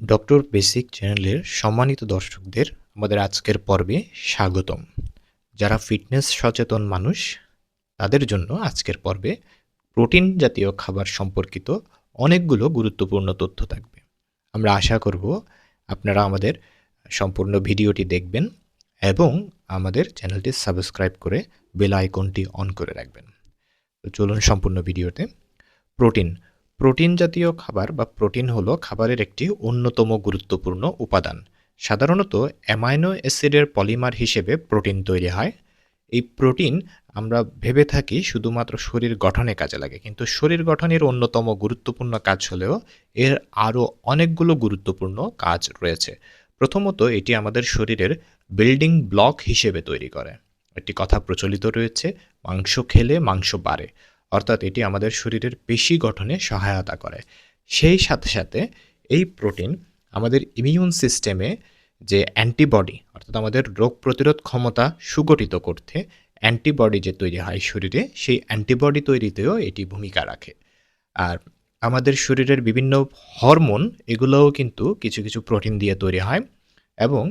Doctor basic চ্যানেলের সম্মানিত দর্শকদের আমাদের আজকের পর্বে স্বাগতম। যারা ফিটনেস সচেতন মানুষ, তাদের জন্য আজকের পর্বে প্রোটিন জাতীয় খাবার সম্পর্কিত অনেকগুলো গুরুত্বপূর্ণ তথ্য থাকবে। আমরা আশা করব আপনারা আমাদের সম্পূর্ণ ভিডিওটি দেখবেন এবং আমাদের চ্যানেলটি সাবস্ক্রাইব করে বেল আইকনটি অন করে রাখবেন। তো চলুন সম্পূর্ণ ভিডিওতে। প্রোটিন প্রোটিন জাতীয় খাবার বা প্রোটিন হলো খাবারের একটি অন্যতম গুরুত্বপূর্ণ উপাদান। সাধারণত অ্যামাইনো অ্যাসিডের পলিমার হিসেবে প্রোটিন তৈরি হয়। এই প্রোটিন আমরা ভেবে থাকি শুধুমাত্র শরীর গঠনে কাজে লাগে, কিন্তু শরীর গঠনের অন্যতম গুরুত্বপূর্ণ কাজ হলেও এর আরও অনেকগুলো গুরুত্বপূর্ণ কাজ রয়েছে। প্রথমত, এটি আমাদের শরীরের বিল্ডিং ব্লক হিসেবে তৈরি করে। একটি কথা প্রচলিত রয়েছে, মাংস খেলে মাংস বাড়ে। অর্থাৎ এটি আমাদের শরীরের পেশি গঠনে সহায়তা করে। সেই সাথে সাথে এই প্রোটিন আমাদের ইমিউন সিস্টেমে যে অ্যান্টিবডি অর্থাৎ আমাদের রোগ প্রতিরোধ ক্ষমতা সুগঠিত করতে অ্যান্টিবডি যে তৈরি হয় শরীরে, সেই অ্যান্টিবডি তৈরিতেও এটি ভূমিকা রাখে। আর আমাদের শরীরের বিভিন্ন হরমোন, এগুলোও কিন্তু কিছু কিছু প্রোটিন দিয়ে তৈরি হয় এবং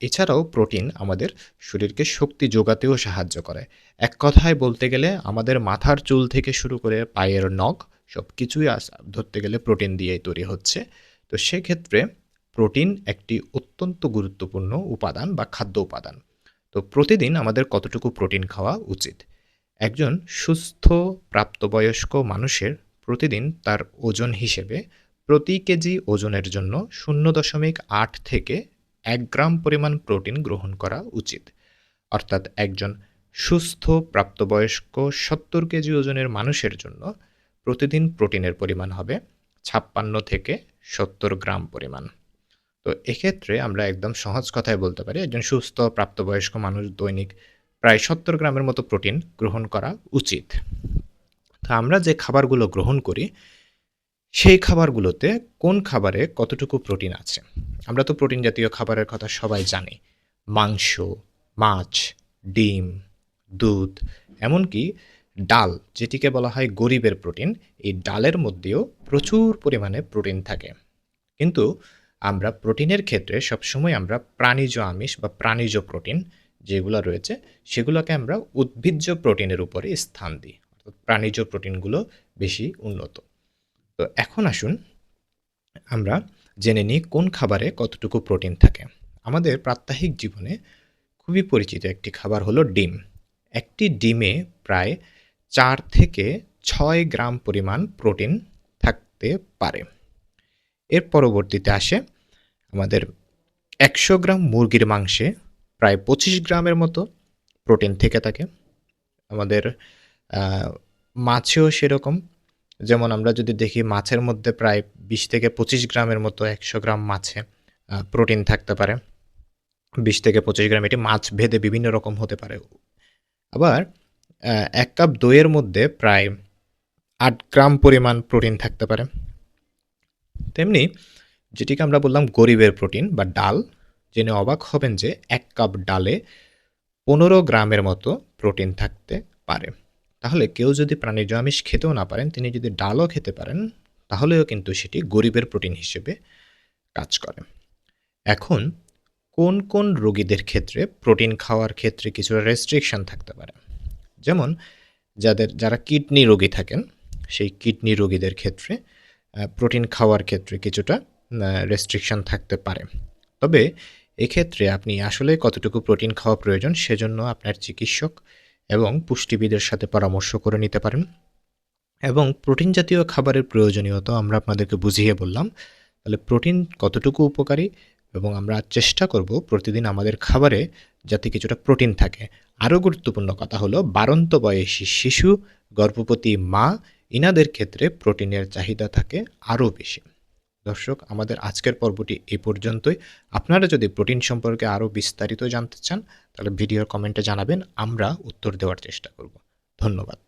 এছাড়াও প্রোটিন আমাদের শরীরকে শক্তি যোগাতেও সাহায্য করে। এক কথায় বলতে গেলে আমাদের মাথার চুল থেকে শুরু করে পায়ের নখ সব কিছুই ধরতে গেলে প্রোটিন দিয়েই তৈরি হচ্ছে। তো সেক্ষেত্রে প্রোটিন একটি অত্যন্ত গুরুত্বপূর্ণ উপাদান বা খাদ্য উপাদান। তো প্রতিদিন আমাদের কতটুকু প্রোটিন খাওয়া উচিত? একজন সুস্থ প্রাপ্তবয়স্ক মানুষের প্রতিদিন তার ওজন হিসেবে প্রতি কেজি ওজনের জন্য শূন্য দশমিক আট থেকে এক গ্রাম পরিমাণ প্রোটিন গ্রহণ করা উচিত। অর্থাৎ একজন সুস্থ, প্রাপ্তবয়স্ক, সত্তর কেজি ওজনের মানুষের জন্য প্রতিদিন প্রোটিনের পরিমাণ হবে ছাপ্পান্ন থেকে সত্তর গ্রাম পরিমাণ। তো এক্ষেত্রে আমরা একদম সহজ কথায় বলতে পারি, একজন সুস্থ, প্রাপ্তবয়স্ক মানুষ দৈনিক প্রায় সত্তর গ্রামের মতো প্রোটিন গ্রহণ করা উচিত। তো আমরা যে খাবারগুলো গ্রহণ করি সেই খাবারগুলোতে কোন খাবারে কতটুকু প্রোটিন আছে? আমরা তো প্রোটিন জাতীয় খাবারের কথা সবাই জানি। মাংস, মাছ, ডিম, দুধ, এমনকি ডাল, যেটিকে বলা হয় গরিবের প্রোটিন, এই ডালের মধ্যেও প্রচুর পরিমাণে প্রোটিন থাকে। কিন্তু আমরা প্রোটিনের ক্ষেত্রে সবসময় আমরা প্রাণীজ আমিষ বা প্রাণীজ প্রোটিন যেগুলো রয়েছে, সেগুলোকে আমরা উদ্ভিজ্জ প্রোটিনের উপরে স্থান দিই। প্রাণীজ প্রোটিনগুলো বেশি উন্নত। তো এখন আসুন আমরা জেনে নিই কোন খাবারে কতটুকু প্রোটিন থাকে। আমাদের প্রাত্যহিক জীবনে খুবই পরিচিত একটি খাবার হলো ডিম। একটি ডিমে প্রায় চার থেকে ছয় গ্রাম পরিমাণ প্রোটিন থাকতে পারে। এর পরবর্তীতে আসে আমাদের একশো গ্রাম মুরগির মাংসে প্রায় পঁচিশ গ্রামের মতো প্রোটিন থেকে থাকে। আমাদের মাছেও সেরকম যেমন আমরা যদি দেখি মাছের মধ্যে প্রায় বিশ থেকে পঁচিশ গ্রামের মতো একশো গ্রাম মাছে প্রোটিন থাকতে পারে। বিশ থেকে পঁচিশ গ্রাম এটি মাছ ভেদে বিভিন্ন রকম হতে পারে। আবার এক কাপ দইয়ের মধ্যে প্রায় আট গ্রাম পরিমাণ প্রোটিন থাকতে পারে। তেমনি যেটিকে আমরা বললাম গরিবের প্রোটিন বা ডাল, জেনে অবাক হবেন যে এক কাপ ডালে পনেরো গ্রামের মতো প্রোটিন থাকতে পারে। তাহলে কেউ যদি প্রাণীজ আমিষ খেতেও না পারেন, তিনি যদি ডালও খেতে পারেন, তাহলেও কিন্তু সেটি গরিবের প্রোটিন হিসেবে কাজ করে। এখন, কোন কোন রোগীদের ক্ষেত্রে প্রোটিন খাওয়ার ক্ষেত্রে কিছু রেস্ট্রিকশন থাকতে পারে? যেমন, যাদের, যারা কিডনি রোগী থাকেন, সেই কিডনি রোগীদের ক্ষেত্রে প্রোটিন খাওয়ার ক্ষেত্রে কিছুটা রেস্ট্রিকশন থাকতে পারে। তবে এক্ষেত্রে আপনি আসলে কতটুকু প্রোটিন খাওয়া প্রয়োজন সেজন্য আপনার চিকিৎসক এবং পুষ্টিবিদের সাথে পরামর্শ করে নিতে পারেন। এবং প্রোটিন জাতীয় খাবারের প্রয়োজনীয়তা আমরা আপনাদেরকে বুঝিয়ে বললাম। তাহলে প্রোটিন কতটুকু উপকারী এবং আমরা চেষ্টা করব প্রতিদিন আমাদের খাবারে যাতে কিছুটা প্রোটিন থাকে। আরও গুরুত্বপূর্ণ কথা হলো, বারন্ত বয়সী শিশু, গর্ভবতী মা, ইনাদের ক্ষেত্রে প্রোটিনের চাহিদা থাকে আরও বেশি। দর্শক, আমাদের আজকের পর্বটি এ পর্যন্তই। আপনারা যদি প্রোটিন সম্পর্কে আরও বিস্তারিত জানতে চান, তাহলে ভিডিওর কমেন্টে জানাবেন, আমরা উত্তর দেওয়ার চেষ্টা করব। ধন্যবাদ।